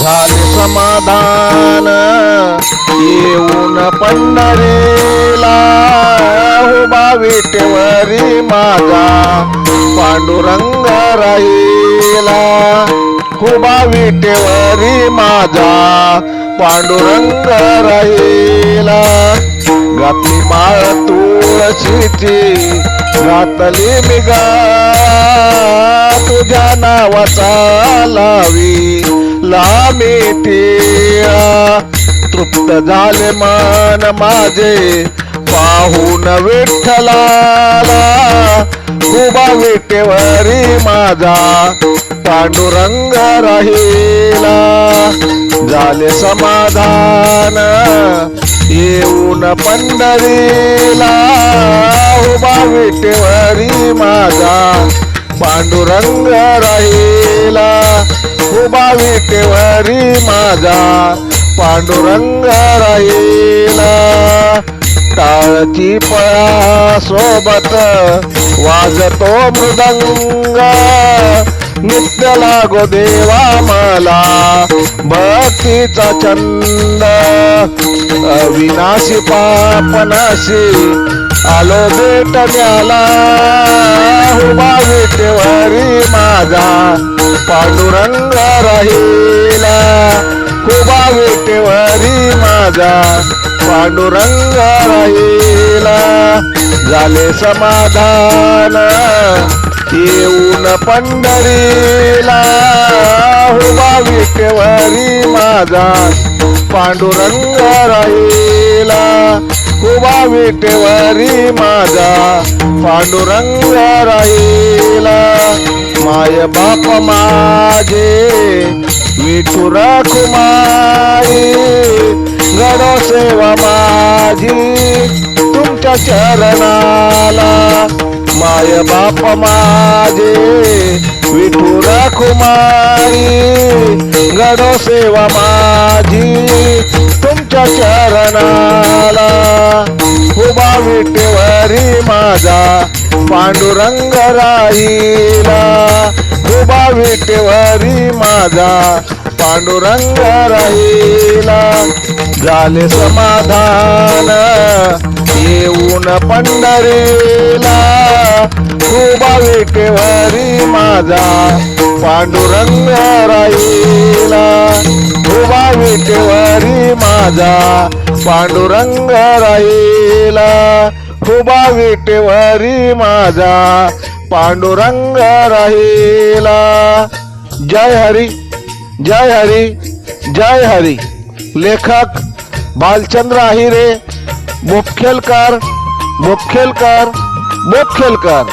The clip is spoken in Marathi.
झाले समाधान. येऊन पंढरेला उभा विटेवरी माझा पांडुरंग राहिला. उभा विटेवरी माझा पांडुरंग राहिला. घातली माळ तुळशीची घातली मी गा. तुझ्या नावाचा लावी. तुला टिळा तृप्त झाले मान माझे. पाहून विठ्ठलाला उभा विटेवरी माझा. पांडुरंग राहिला. झाले समाधान. येऊन पंढरीला उभा विटेवरी माझा. पांडुरंग राहिला. उभा विटेवरी माझा पांडुरंग राहील. टाळची पळा सोबत वाजतो मृदंग. नित्य लागो देवा मला भक्तीचा छंद. अविनाशी पापनाशी आलो भेटण्याला उभा विटेवरी माझा पांडुरंग राहिला उभा विटेवरी माझा. पांडुरंग राहिला झाले समाधान येऊन पंढरीला. होबा विटेवरी माझा. पांडुरंग राहिला उभा विटेवरी माझा. पांडुरंग राहिला माय बाप माझे विठुर कुमारी गडो सेवा माझी तुमच्या चरणाला माय बाप माझे विठुर कुमारी गडो सेवा माझी तुमच्या चरणाला उभा विटेवरी माझा पांडुरंग राहिला उभा विटेवरी माझा पांडुरंग राहिला झाले समाधान येऊन पंढरीला. उभा विटेवरी माझा पांडुरंग राहिला उभा विटेवरी माझा पांडुरंग राहिला खुबा विटेवरी माझा पांडुरंग राहिला. जय हरी जय हरी जय हरी. लेखक बालचंद्र आहिरे मुखेलकर मुखेलकर मुखेलकर